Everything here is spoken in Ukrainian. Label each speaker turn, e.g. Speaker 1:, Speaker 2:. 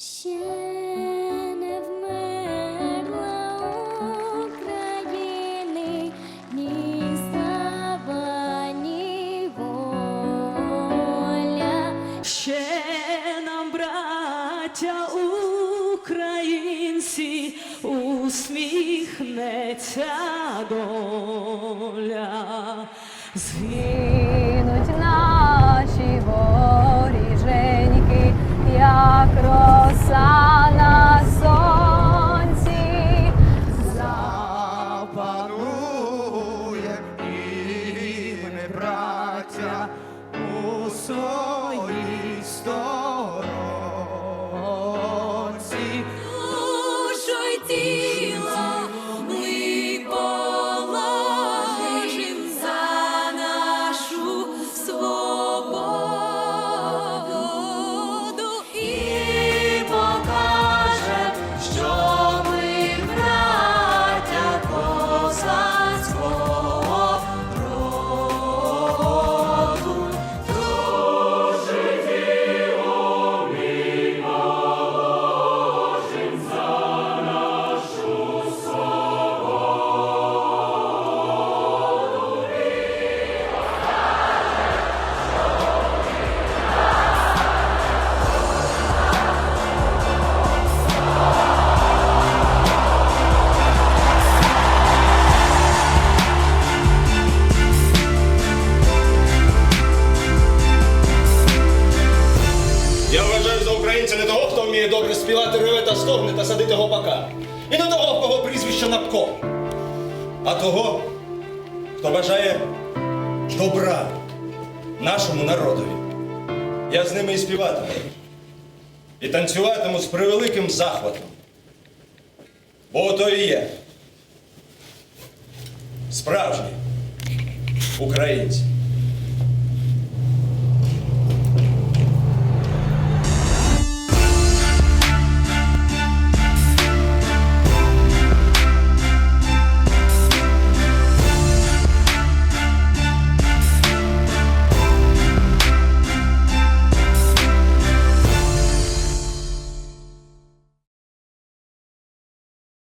Speaker 1: Ще не вмерла України.
Speaker 2: Ще нам, браття українці, усміхнеться доля.
Speaker 3: Згинуть
Speaker 4: хто вміє добре співати реве та стогне та садити гопака. І не того, в кого прізвище Напко, а того, хто бажає добра нашому народові. Я з ними і співатиму. І танцюватиму з превеликим захватом. Бо ото і є. Справжні українці.